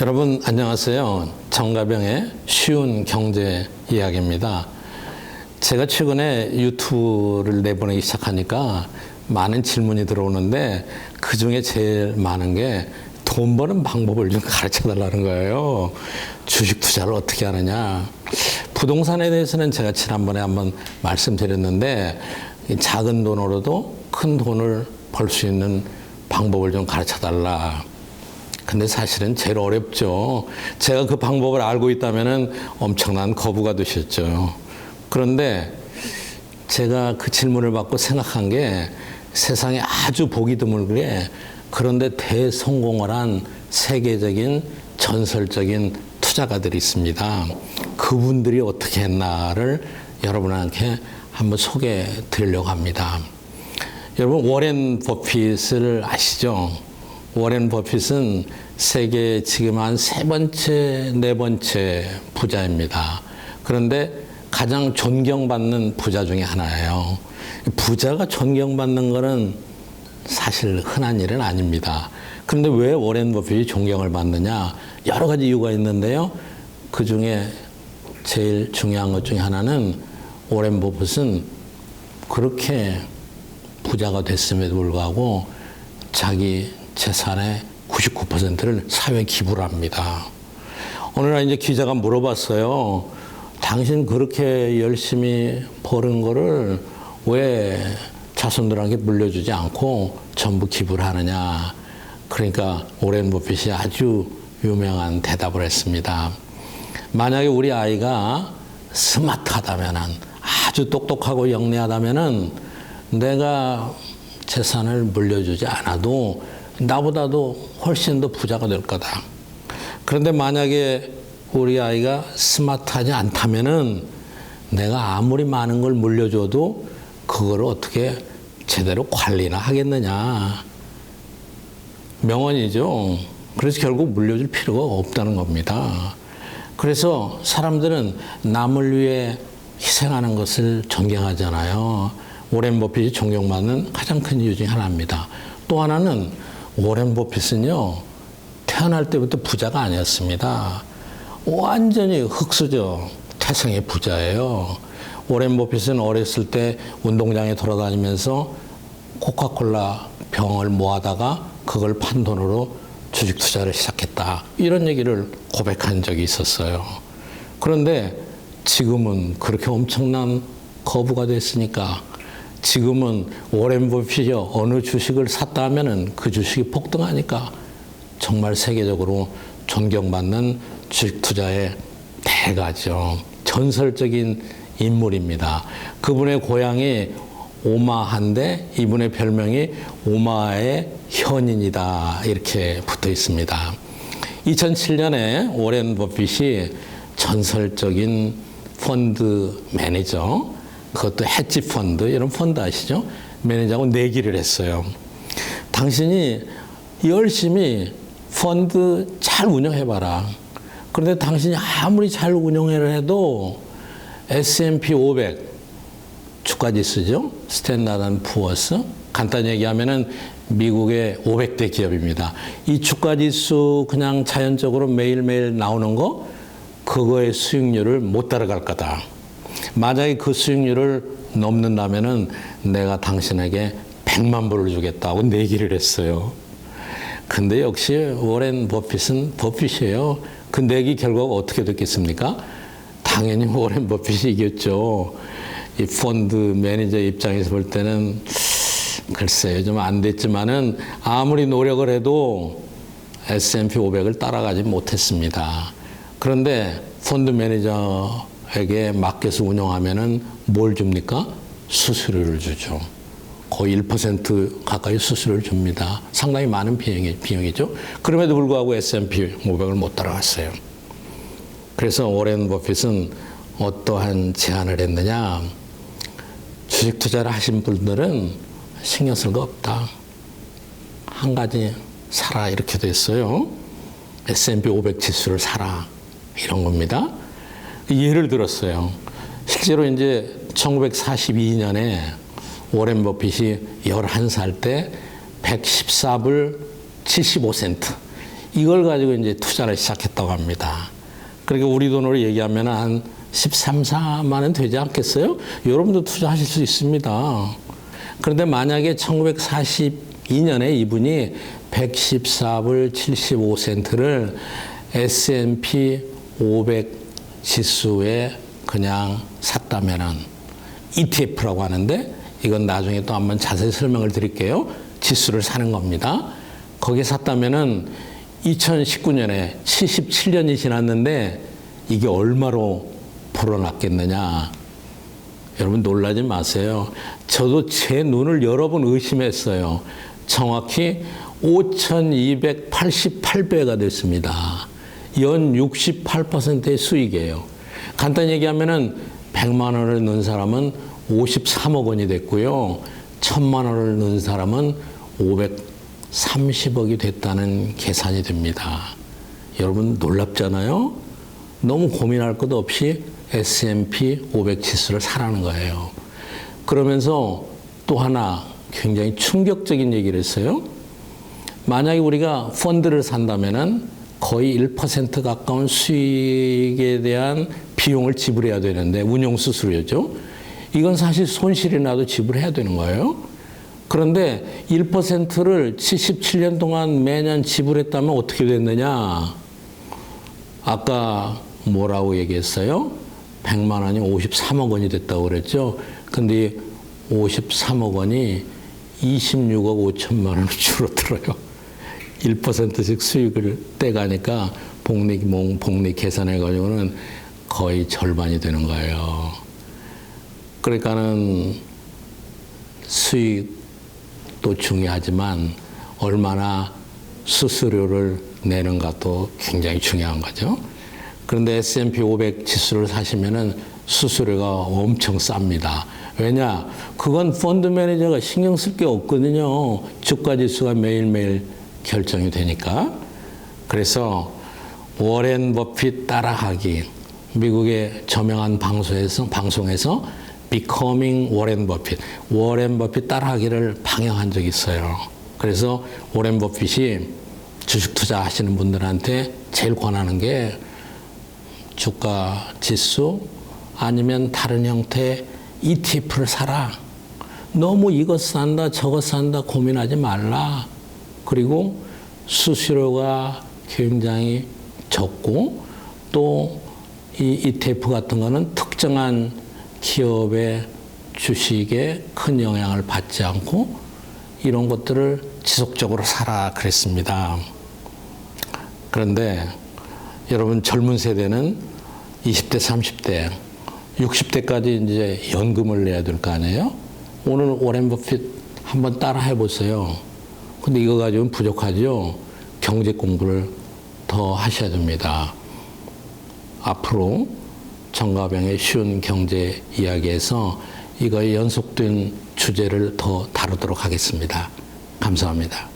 여러분 안녕하세요. 정가병의 쉬운 경제 이야기입니다. 제가 최근에 유튜브를 내보내기 시작하니까 많은 질문이 들어오는데 그 중에 제일 많은 게 돈 버는 방법을 좀 가르쳐 달라는 거예요. 주식 투자를 어떻게 하느냐. 부동산에 대해서는 제가 지난번에 한번 말씀드렸는데 이 작은 돈으로도 큰 돈을 벌 수 있는 방법을 좀 가르쳐 달라. 근데 사실은 제일 어렵죠. 제가 그 방법을 알고 있다면 엄청난 거부가 되셨죠. 그런데 제가 그 질문을 받고 생각한 게 세상에 아주 보기 드물게 그런데 대성공을 한 세계적인 전설적인 투자가들이 있습니다. 그분들이 어떻게 했나를 여러분한테 한번 소개해 드리려고 합니다. 여러분 워렌 버핏을 아시죠? 워렌 버핏은 세계 지금 한 세 번째, 네 번째 부자입니다. 그런데 가장 존경받는 부자 중에 하나예요. 부자가 존경받는 거는 사실 흔한 일은 아닙니다. 그런데 왜 워렌 버핏이 존경을 받느냐? 여러 가지 이유가 있는데요. 그 중에 제일 중요한 것 중에 하나는 워렌 버핏은 그렇게 부자가 됐음에도 불구하고 자기 재산의 99%를 사회 기부를 합니다. 어느 날 이제 기자가 물어봤어요. 당신 그렇게 열심히 버는 거를 왜 자손들에게 물려주지 않고 전부 기부를 하느냐. 그러니까 오렌 버핏이 아주 유명한 대답을 했습니다. 만약에 우리 아이가 스마트하다면은 아주 똑똑하고 영리하다면은 내가 재산을 물려주지 않아도 나보다도 훨씬 더 부자가 될 거다. 그런데 만약에 우리 아이가 스마트하지 않다면은 내가 아무리 많은 걸 물려줘도 그걸 어떻게 제대로 관리나 하겠느냐. 명언이죠. 그래서 결국 물려줄 필요가 없다는 겁니다. 그래서 사람들은 남을 위해 희생하는 것을 존경하잖아요. 오렌 버핏이 존경받는 가장 큰 이유 중에 하나입니다. 또 하나는 오렌 버핏은요, 태어날 때부터 부자가 아니었습니다. 완전히 흙수저 태생의 부자예요. 오렌 버핏은 어렸을 때 운동장에 돌아다니면서 코카콜라 병을 모아다가 그걸 판 돈으로 주식 투자를 시작했다. 이런 얘기를 고백한 적이 있었어요. 그런데 지금은 그렇게 엄청난 거부가 됐으니까 지금은 오렌 버핏이 어느 주식을 샀다 하면은 그 주식이 폭등하니까 정말 세계적으로 존경받는 주식 투자의 대가죠. 전설적인 인물입니다. 그분의 고향이 오마하인데 이분의 별명이 오마의 현인이다 이렇게 붙어 있습니다. 2007년에 오렌 버핏이 전설적인 펀드 매니저 그것도 헤지 펀드 이런 펀드 아시죠? 매니저하고 내기를 했어요. 당신이 열심히 펀드 잘 운영해봐라. 그런데 당신이 아무리 잘 운영을 해도 S&P 500 주가 지수죠. 스탠다드 푸어스. 간단히 얘기하면은 미국의 500대 기업입니다. 이 주가 지수 그냥 자연적으로 매일매일 나오는 거 그거의 수익률을 못 따라갈 거다. 만약에 그 수익률을 넘는다면은 내가 당신에게 100만 불을 주겠다고 내기를 했어요. 근데 역시 워렌 버핏은 버핏이에요. 그 내기 결과가 어떻게 됐겠습니까? 당연히 워렌 버핏이 이겼죠. 이 펀드 매니저 입장에서 볼 때는 글쎄요 좀 안 됐지만은 아무리 노력을 해도 S&P 500을 따라가지 못했습니다. 그런데 펀드 매니저 에게 맡겨서 운영하면은 뭘 줍니까? 수수료를 주죠. 거의 1% 가까이 수수료를 줍니다. 상당히 많은 비용이, 비용이죠. 그럼에도 불구하고 S&P 500을 못 따라갔어요. 그래서 오렌 버핏은 어떠한 제안을 했느냐. 주식 투자를 하신 분들은 신경 쓸 거 없다. 한 가지 사라 이렇게 됐어요. S&P 500 지수를 사라 이런 겁니다. 예를 들었어요. 실제로 이제 1942년에 오렌 버핏이 11살 때 114불 75센트 이걸 가지고 이제 투자를 시작했다고 합니다. 그러니까 우리 돈으로 얘기하면 한 13, 4만 원 되지 않겠어요? 여러분도 투자하실 수 있습니다. 그런데 만약에 1942년에 이분이 114불 75센트를 S&P 500 지수에 그냥 샀다면은 ETF라고 하는데 이건 나중에 또 한번 자세히 설명을 드릴게요. 지수를 사는 겁니다. 거기에 샀다면은 2019년에 77년이 지났는데 이게 얼마로 불어났겠느냐. 여러분 놀라지 마세요. 저도 제 눈을 여러 번 의심했어요. 정확히 5,288배가 됐습니다. 연 68%의 수익이에요. 간단히 얘기하면은 100만 원을 넣은 사람은 53억 원이 됐고요. 1000만 원을 넣은 사람은 530억이 됐다는 계산이 됩니다. 여러분 놀랍잖아요? 너무 고민할 것 없이 S&P 500 지수를 사라는 거예요. 그러면서 또 하나 굉장히 충격적인 얘기를 했어요. 만약에 우리가 펀드를 산다면은 거의 1% 가까운 수익에 대한 비용을 지불해야 되는데 운용 수수료죠. 이건 사실 손실이 나도 지불해야 되는 거예요. 그런데 1%를 77년 동안 매년 지불했다면 어떻게 됐느냐? 아까 뭐라고 얘기했어요? 100만 원이 53억 원이 됐다고 그랬죠. 근데 53억 원이 26억 5천만 원으로 줄어들어요. 1%씩 수익을 떼가니까 복리, 뭐, 복리 계산해가지고는 거의 절반이 되는 거예요. 그러니까는 수익도 중요하지만 얼마나 수수료를 내는가도 굉장히 중요한 거죠. 그런데 S&P 500 지수를 사시면은 수수료가 엄청 쌉니다. 왜냐? 그건 펀드 매니저가 신경 쓸 게 없거든요. 주가 지수가 매일매일 결정이 되니까. 그래서 워렌 버핏 따라하기. 미국의 저명한 방송에서, 방송에서 Becoming 워렌 버핏, 워렌 버핏 따라하기를 방영한 적이 있어요. 그래서 워렌 버핏이 주식 투자하시는 분들한테 제일 권하는 게 주가 지수 아니면 다른 형태의 ETF를 사라. 너무 이것 산다 저것 산다 고민하지 말라. 그리고 수수료가 굉장히 적고 또 이 ETF 같은 거는 특정한 기업의 주식에 큰 영향을 받지 않고 이런 것들을 지속적으로 사라 그랬습니다. 그런데 여러분 젊은 세대는 20대, 30대, 60대까지 이제 연금을 내야 될 거 아니에요? 오늘 오렌 버핏 한번 따라 해보세요. 근데 이거 가지고는 부족하죠? 경제 공부를 더 하셔야 됩니다. 앞으로 정가병의 쉬운 경제 이야기에서 이거의 연속된 주제를 더 다루도록 하겠습니다. 감사합니다.